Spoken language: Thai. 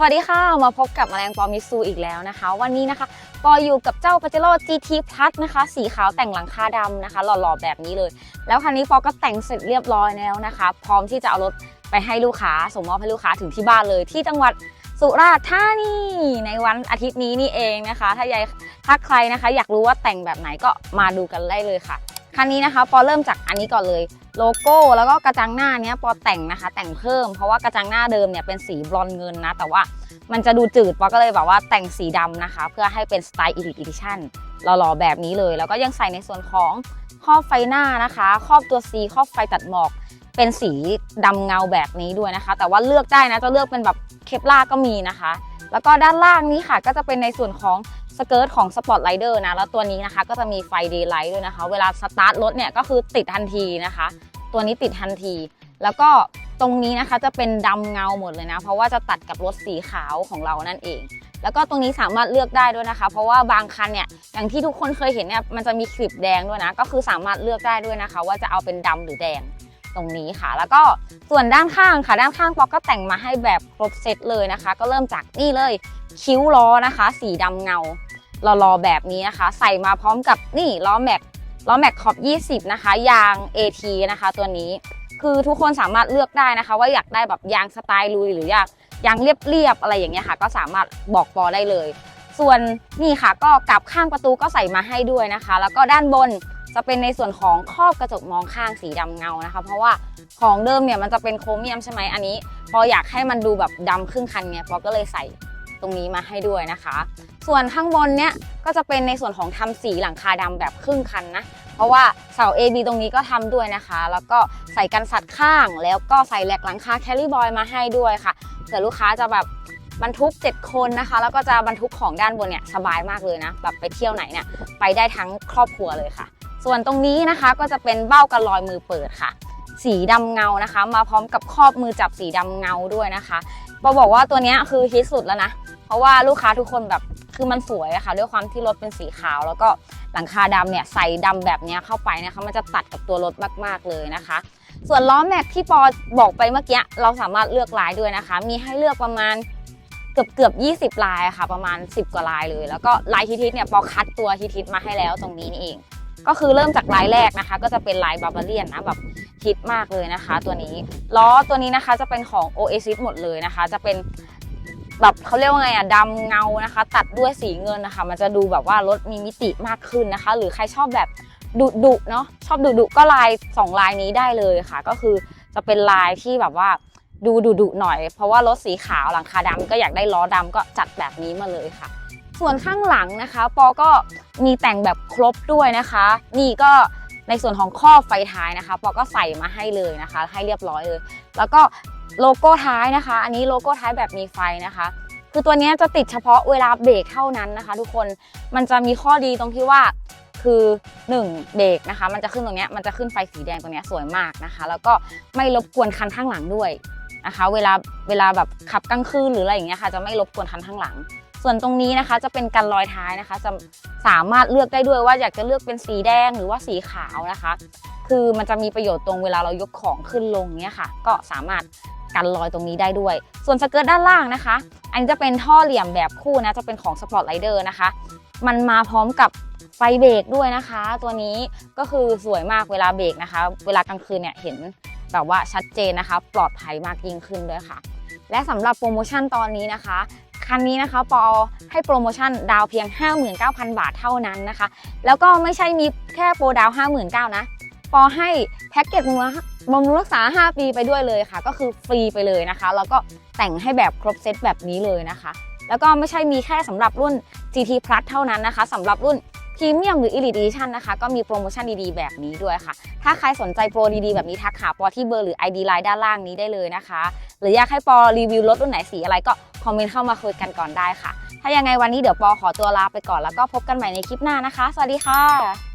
สวัสดีค่ะ มาพบกับแมลงปอมิซูอีกแล้วนะคะ วันนี้นะคะ ปออยู่กับเจ้า p a j e r o GT Plus นะคะ สีขาวแต่งหลังคาดำนะคะ หล่อๆ แบบนี้เลย แล้วคันนี้ปอก็แต่งเสร็จเรียบร้อยแล้วนะคะ พร้อมที่จะเอารถไปให้ลูกค้าส่งมอบให้ลูกค้าถึงที่บ้านเลย ที่จังหวัดสุราษฎร์ธานีในวันอาทิตย์นี้นี่เองนะคะ ถ้ายายถ้าใครนะคะ อยากรู้ว่าแต่งแบบไหนก็มาดูกันได้เลยค่ะคันนี้นะคะ ปอเริ่มจากอันนี้ก่อนเลย โลโก้แล้วก็กระจังหน้าเนี้ยปอแต่งนะคะ แต่งเพิ่มเพราะว่ากระจังหน้าเดิมเนี่ยเป็นสีบรอนเงินนะ แต่ว่ามันจะดูจืดปอก็เลยแบบว่าแต่งสีดำนะคะ เพื่อให้เป็นสไตล์ Elite Edition หล่อๆแบบนี้เลย แล้วก็ยังใส่ในส่วนของครอบไฟหน้านะคะ ครอบตัว C ครอบไฟตัดหมอกเป็นสีดำเงาแบบนี้ด้วยนะคะ แต่ว่าเลือกได้นะจะเลือกเป็นแบบเคปลาก็มีนะคะ แล้วก็ด้านล่างนี้ค่ะก็จะเป็นในส่วนของ สเกิร์ตของสปอร์ตไลเดอร์นะ แล้วตัวนี้นะคะก็จะมีไฟเดย์ไลท์ด้วยนะคะ เวลาสตาร์ทรถเนี่ยก็คือติดทันทีนะคะ ตัวนี้ติดทันที แล้วก็ตรงนี้นะคะจะเป็นดำเงาหมดเลยนะ เพราะว่าจะตัดกับรถสีขาวของเรานั่นเอง แล้วก็ตรงนี้สามารถเลือกได้ด้วยนะคะ เพราะว่าบางคันเนี่ยอย่างที่ทุกคนเคยเห็นเนี่ยมันจะมีคลิปแดงด้วยนะ ก็คือสามารถเลือกได้ด้วยนะคะ ว่าจะเอาเป็นดำหรือแดงตรงนี้ค่ะ แล้วก็ส่วนด้านข้างค่ะ ด้านข้างปอกก็แต่งมาให้แบบครบเซตเลยนะคะ ก็เริ่มจากนี่เลย คิ้วล้อนะคะ สีดำเงารอๆแบบนี้นะคะ ใส่มาพร้อมกับนี่ล้อแม็กล้อแม็กขอบ 20 นะคะ ยาง AT นะคะ ตัวนี้คือทุกคนสามารถเลือกได้นะคะ ว่าอยากได้แบบยางสไตล์ลุยหรืออยากยางเรียบๆอะไรอย่างเงี้ยค่ะ ก็สามารถบอกปอได้เลย ส่วนนี่ค่ะก็กลับข้างประตูก็ใส่มาให้ด้วยนะคะ แล้วก็ด้านบนจะเป็นในส่วนของครอบกระจกมองข้างสีดำเงานะคะ เพราะว่าของเดิมเนี่ยมันจะเป็นโครเมียมใช่ไหมอันนี้ พออยากให้มันดูแบบดำครึ่งคันเนี่ยปอก็เลยใส่ ตรงนี้มาให้ด้วยนะคะ ส่วนข้างบนเนี่ยก็จะเป็นในส่วนของทำสีหลังคาดำแบบครึ่งคันนะ เพราะว่าเสา AB ตรงนี้ก็ทำด้วยนะคะ แล้วก็ใส่กันสัดข้าง แล้วก็ใส่แหลกหลังคาแคลรี่บอยมาให้ด้วยค่ะเผื่อลูกค้าจะแบบบรรทุก 7 คนนะคะ แล้วก็จะบรรทุกของด้านบนเนี่ยสบายมากเลยนะแบบไปเที่ยวไหนเนี่ยไปได้ทั้งครอบครัวเลยค่ะ ส่วนตรงนี้นะคะก็จะเป็นเบ้ากันลอยมือเปิดค่ะ สีดำเงานะคะ มาพร้อมกับครอบมือจับสีดำเงาด้วยนะคะปอบอกว่าตัวนี้คือฮิตสุดแล้วนะ เพราะว่าลูกค้าทุกคนแบบคือมันสวยอะค่ะด้วยความที่รถเป็นสีขาว แล้วก็หลังคาดำเนี่ยใส่ดำแบบนี้เข้าไปนะคะมันจะตัดกับตัวรถมากๆเลยนะคะ ส่วนล้อแม็กที่ปอบอกไปเมื่อกี้เราสามารถเลือกลายด้วยนะคะ มีให้เลือกประมาณเกือบเกือบ20 ลายอะค่ะ ประมาณ 10 กว่าลายเลย แล้วก็ลายฮิตๆเนี่ยปอคัดตัวฮิตๆมาให้แล้วตรงนี้นี่เอง ก็คือเริ่มจากลายแรกนะคะ ก็จะเป็นลายบาบาเลียนนะแบบฮิตมากเลยนะคะ ตัวนี้ล้อตัวนี้นะคะจะเป็นของ Oasis หมดเลยนะคะ จะเป็น แบบเขาเรียกว่าไงอะดำเงานะคะ ตัดด้วยสีเงินนะคะ มันจะดูแบบว่ารถมีมิติมากขึ้นนะคะ หรือใครชอบแบบดุดุเนาะชอบดุดุก็ลายสองลายนี้ได้เลยค่ะ ก็คือจะเป็นลายที่แบบว่าดูดุดุหน่อย เพราะว่ารถสีขาวหลังคาดำก็อยากได้ล้อดำก็จัดแบบนี้มาเลยค่ะ ส่วนข้างหลังนะคะ ปอก็มีแต่งแบบครบด้วยนะคะ นี่ก็ในส่วนของข้อไฟท้ายนะคะ ปอก็ใส่มาให้เลยนะคะ ให้เรียบร้อยเลย แล้วก็ โลโก้ท้ายนะคะ อันนี้โลโก้ท้ายแบบมีไฟนะคะ คือตัวนี้จะติดเฉพาะเวลาเบรกเท่านั้นนะคะ ทุกคนมันจะมีข้อดีตรงที่ว่าคือ1เบรกนะคะ มันจะขึ้นตรงนี้มันจะขึ้นไฟสีแดงตรงนี้สวยมากนะคะ แล้วก็ไม่รบกวนคันข้างหลังด้วยนะคะ เวลาเวลาแบบขับกลางคืนหรืออะไรอย่างเงี้ยค่ะจะไม่รบกวนคันข้างหลัง ส่วนตรงนี้นะคะจะเป็นกันรอยท้ายนะคะ จะสามารถเลือกได้ด้วยว่าอยากจะเลือกเป็นสีแดงหรือว่าสีขาวนะคะ คือมันจะมีประโยชน์ตรงเวลาเรายกของขึ้นลงเนี้ยค่ะ ก็สามารถ กันรอยตรงนี้ได้ด้วย ส่วนสเกิร์ตด้านล่างนะคะ อันนี้จะเป็นท่อเหลี่ยมแบบคู่นะ จะเป็นของ Sport Rider นะคะ มันมาพร้อมกับไฟเบรกด้วยนะคะ ตัวนี้ก็คือสวยมากเวลาเบรกนะคะ เวลากลางคืนเนี่ยเห็นแบบว่าชัดเจนนะคะ ปลอดภัยมากยิ่งขึ้นด้วยค่ะ และสำหรับโปรโมชั่นตอนนี้นะคะคันนี้นะคะปอให้โปรโมชั่นดาวเพียง 59,000 บาทเท่านั้นนะคะ แล้วก็ไม่ใช่มีแค่โปรดาว 59,000นะ ปอให้แพ็กเกจบำรุงรักษา 5 ปีไปด้วยเลยค่ะ ก็คือฟรีไปเลยนะคะ แล้วก็แต่งให้แบบครบเซตแบบนี้เลยนะคะ แล้วก็ไม่ใช่มีแค่สำหรับรุ่น GT Plus เท่านั้นนะคะสำหรับรุ่นพรีเมียมหรือ Elite Edition นะคะ ก็มีโปรโมชั่นดีๆ แบบนี้ด้วยค่ะ ถ้าใครสนใจโปรดีๆ แบบนี้ทักหาปอที่เบอร์หรือ ID Line ด้านล่างนี้ได้เลยนะคะ หรืออยากให้ปอรีวิวรถรุ่นไหนสีอะไรก็คอมเมนต์เข้ามาคุยกันก่อนได้ค่ะ ถ้ายังไงวันนี้เดี๋ยวปอขอตัวลาไปก่อนแล้วก็พบกันใหม่ในคลิปหน้านะคะ สวัสดีค่ะ